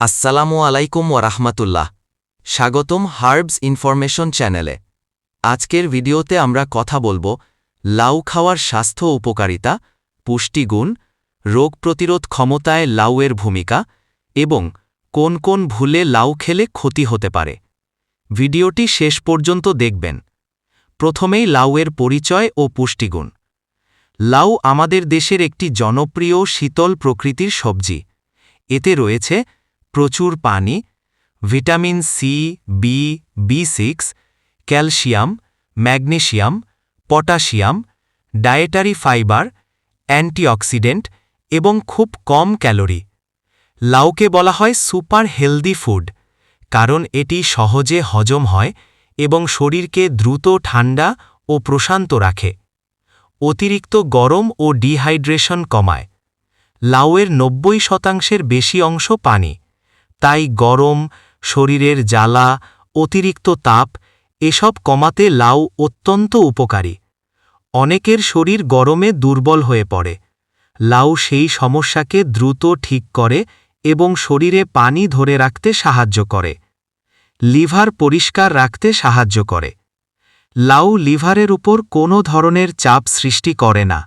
আসসালামু আলাইকুম ওরহমতুল্লাহ স্বাগতম হার্বস ইনফরমেশন চ্যানেলে। আজকের ভিডিওতে আমরা কথা বলব লাউ খাওয়ার স্বাস্থ্য উপকারিতা, পুষ্টিগুণ, রোগ প্রতিরোধ ক্ষমতায় লাউয়ের ভূমিকা এবং কোন কোন ভুলে লাউ খেলে ক্ষতি হতে পারে। ভিডিওটি শেষ পর্যন্ত দেখবেন। প্রথমেই লাউয়ের পরিচয় ও পুষ্টিগুণ। লাউ আমাদের দেশের একটি জনপ্রিয় শীতল প্রকৃতির সবজি। এতে রয়েছে প্রচুর পানি, vitamin C B B six calcium magnesium potassium dietary fibre, antioxidant এবং খুব কম ক্যালোরি। লাউকে বলা হয় সুপার হেলদি ফুড, কারণ এটি সহজে হজম হয় এবং শরীরকে দ্রুত ঠান্ডা ও প্রশান্ত রাখে। অতিরিক্ত গরম ও ডিহাইড্রেশন কমায়। লাউয়ের নব্বই শতাংশের বেশি অংশ পানি। তাই গরম, শরীরের জ্বালা, অতিরিক্ত তাপ, এসব কমাতে লাউ অত্যন্ত উপকারী। অনেকের শরীর গরমে দুর্বল হয়ে পড়ে। লাউ সেই সমস্যাকে দ্রুত ঠিক করে এবং শরীরে পানি ধরে রাখতে সাহায্য করে। লিভার পরিষ্কার রাখতে সাহায্য করে। লাউ লিভারের উপর কোনো ধরনের চাপ সৃষ্টি করে না।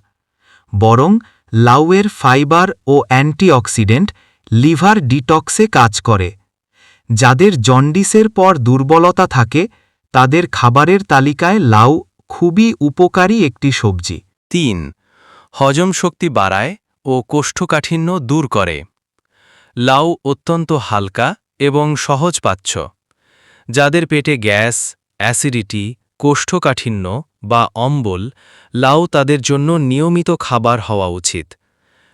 বরং লাউয়ের ফাইবার ও অ্যান্টিঅক্সিডেন্ট লিভার ডিটক্সে কাজ করে। যাদের জন্ডিসের পর দুর্বলতা থাকে, তাদের খাবারের তালিকায় লাউ খুবই উপকারী একটি সবজি। তিন, হজম শক্তি বাড়ায় ও কোষ্ঠকাঠিন্য দূর করে। লাউ অত্যন্ত হালকা এবং সহজপাচ্য। যাদের পেটে গ্যাস, অ্যাসিডিটি, কোষ্ঠকাঠিন্য বা অম্বল, লাউ তাদের জন্য নিয়মিত খাবার হওয়া উচিত।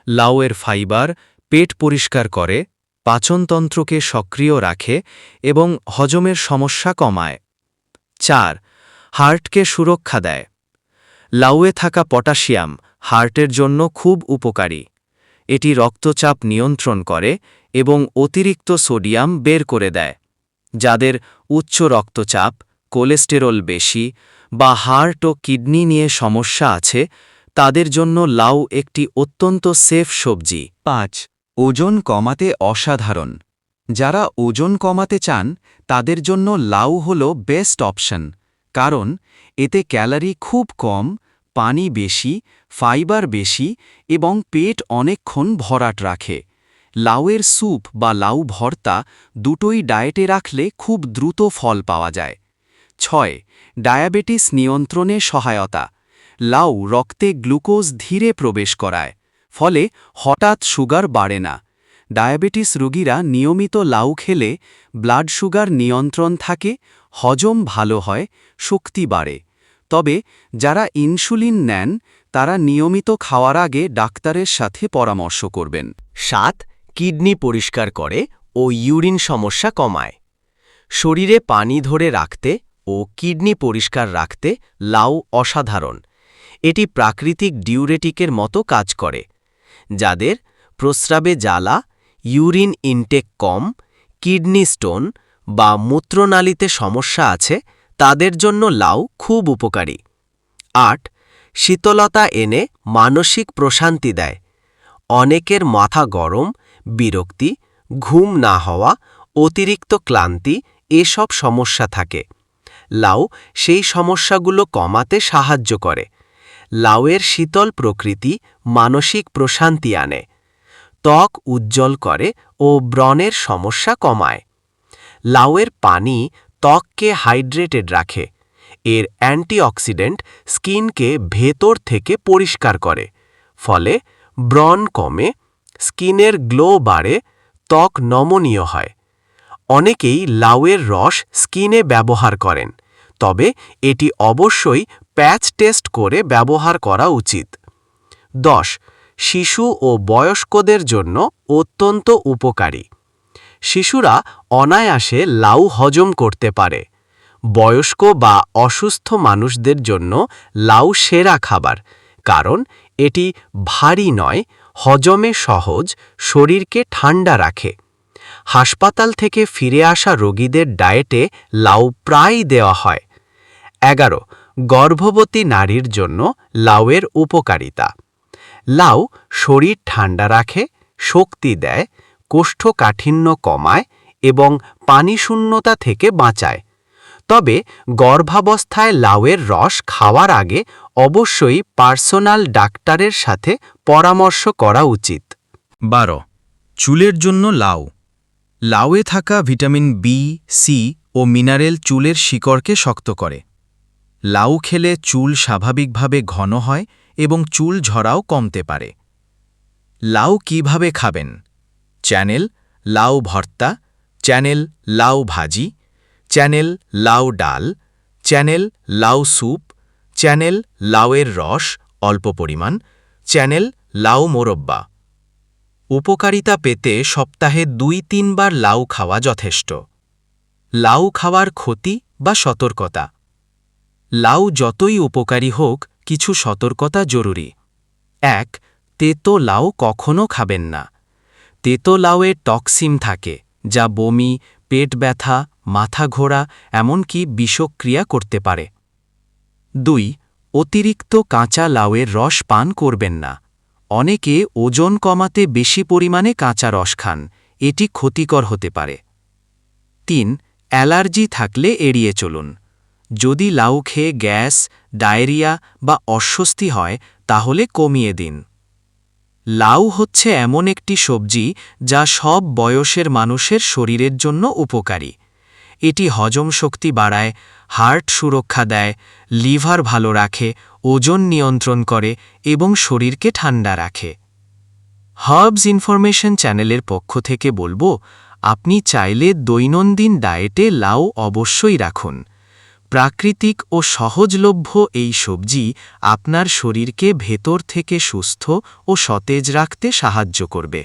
লাউয়ের ফাইবার পেট পরিষ্কার করে, পাচনতন্ত্রকে সক্রিয় রাখে এবং হজমের সমস্যা কমায়। চার, হার্টকে সুরক্ষা দেয়। লাউয়ে থাকা পটাশিয়াম হার্টের জন্য খুব উপকারী। এটি রক্তচাপ নিয়ন্ত্রণ করে এবং অতিরিক্ত সোডিয়াম বের করে দেয়, যাদের উচ্চ রক্তচাপ, কোলেস্টেরল বেশি বা হার্ট ও কিডনি নিয়ে সমস্যা আছে, তাদের জন্য লাউ একটি অত্যন্ত সেফ সবজি। পাঁচ ওজন কমাতে অসাধারণ। যারা ওজন কমাতে চান, তাদের জন্য লাউ হল বেস্ট অপশন। কারণ, এতে ক্যালারি খুব কম, পানি বেশি, ফাইবার বেশি এবং পেট অনেকক্ষণ ভরাট রাখে। লাউয়ের স্যুপ বা লাউ ভর্তা দুটোই ডায়েটে রাখলে খুব দ্রুত ফল পাওয়া যায়। ছয়, ডায়াবেটিস নিয়ন্ত্রণে সহায়তা। লাউ রক্তে গ্লুকোজ ধীরে প্রবেশ করায়। ফলে হঠাৎ সুগার বাড়ে না। ডায়াবেটিস রোগীরা নিয়মিত লাউ খেলে ব্লাড সুগার নিয়ন্ত্রণ থাকে, হজম ভালো হয়, শক্তি বাড়ে। তবে যারা ইনসুলিন নেন, তারা নিয়মিত খাওয়ার আগে ডাক্তারের সাথে পরামর্শ করবেন। সাত, কিডনি পরিষ্কার করে ও ইউরিন সমস্যা কমায়। শরীরে পানি ধরে রাখতে ও কিডনি পরিষ্কার রাখতে লাউ অসাধারণ। এটি প্রাকৃতিক ডিউরেটিকের মতো কাজ করে। যাদের প্রস্রাবে জ্বালা, ইউরিন ইনটেক কম, কিডনি স্টোন বা মূত্রনালীতে সমস্যা আছে, তাদের জন্য লাউ খুব উপকারী। আট, শীতলতা এনে মানসিক প্রশান্তি দেয়। অনেকের মাথা গরম, বিরক্তি, ঘুম না হওয়া, অতিরিক্ত ক্লান্তি এসব সমস্যা থাকে। লাউ সেই সমস্যাগুলো কমাতে সাহায্য করে। লাউয়ের শীতল প্রকৃতি মানসিক প্রশান্তি আনে, ত্বক উজ্জ্বল করে ও ব্রণের সমস্যা কমায়। লাউয়ের পানি ত্বককে হাইড্রেটেড রাখে, এর অ্যান্টিঅক্সিডেন্ট স্কিনকে ভেতর থেকে পরিষ্কার করে, ফলে ব্রণ কমে, স্কিনের গ্লো বাড়ে, ত্বক নমনীয় হয়। অনেকেই লাউয়ের রস স্কিনে ব্যবহার করেন, তবে এটি অবশ্যই প্যাচ টেস্ট করে ব্যবহার করা উচিত। দশ, শিশু ও বয়স্কদের জন্য অত্যন্ত উপকারী। শিশুরা অনায়াসে লাউ হজম করতে পারে। বয়স্ক বা অসুস্থ মানুষদের জন্য লাউ সেরা খাবার, কারণ এটি ভারী নয়, হজমে সহজ, শরীরকে ঠান্ডা রাখে। হাসপাতাল থেকে ফিরে আসা রোগীদের ডায়েটে লাউ প্রায় দেওয়া হয়। এগারো গর্ভবতী নারীর জন্য লাউয়ের উপকারিতা। লাউ শরীর ঠান্ডা রাখে, শক্তি দেয়, কোষ্ঠকাঠিন্য কমায় এবং পানিশূন্যতা থেকে বাঁচায়। তবে গর্ভাবস্থায় লাউয়ের রস খাওয়ার আগে অবশ্যই পার্সোনাল ডাক্তারের সাথে পরামর্শ করা উচিত। বারো। চুলের জন্য লাউ। লাউয়ে থাকা ভিটামিন বি, সি ও মিনারেল চুলের শিকড়কে শক্ত করে। লাউ খেলে চুল স্বাভাবিকভাবে ঘন হয় এবং চুল ঝরাও কমতে পারে। লাউ কীভাবে খাবেন? চ্যানেল লাউ ভর্তা, চ্যানেল লাউ ভাজি, চ্যানেল লাউ ডাল, চ্যানেল লাউ স্যুপ, চ্যানেল লাউয়ের রস অল্প পরিমাণ, চ্যানেল লাউ মোরব্বা। উপকারিতা পেতে সপ্তাহে দুই তিনবার লাউ খাওয়া যথেষ্ট। লাউ খাওয়ার ক্ষতি বা সতর্কতা। লাউ যতই উপকারী হোক, কিছু সতর্কতা জরুরি। এক, তেতো লাউ কখনও খাবেন না। তেতো লাউয়ে টক্সিন থাকে, যা বমি, পেট ব্যথা, মাথা ঘোরা, এমনকি বিষক্রিয়া করতে পারে। দুই, অতিরিক্ত কাঁচা লাউয়ের রস পান করবেন না। অনেকে ওজন কমাতে বেশি পরিমাণে কাঁচা রস খান, এটি ক্ষতিকর হতে পারে। তিন, অ্যালার্জি থাকলে এড়িয়ে চলুন। যদি লাউ খেয়ে গ্যাস, ডায়রিয়া বা অস্বস্তি হয়, তাহলে কমিয়ে দিন। লাউ হচ্ছে এমন একটি সবজি যা সব বয়সের মানুষের শরীরের জন্য উপকারী। এটি হজম শক্তি বাড়ায়, হার্ট সুরক্ষা দেয়, লিভার ভালো রাখে, ওজন নিয়ন্ত্রণ করে এবং শরীরকে ঠান্ডা রাখে। হার্বস ইনফরমেশন চ্যানেলের পক্ষ থেকে বলব, আপনি চাইলে দৈনন্দিন ডায়েটে লাউ অবশ্যই রাখুন। প্রাকৃতিক ও সহজলভ্য এই সবজি আপনার শরীরকে ভেতর থেকে সুস্থ ও সতেজ রাখতে সাহায্য করবে।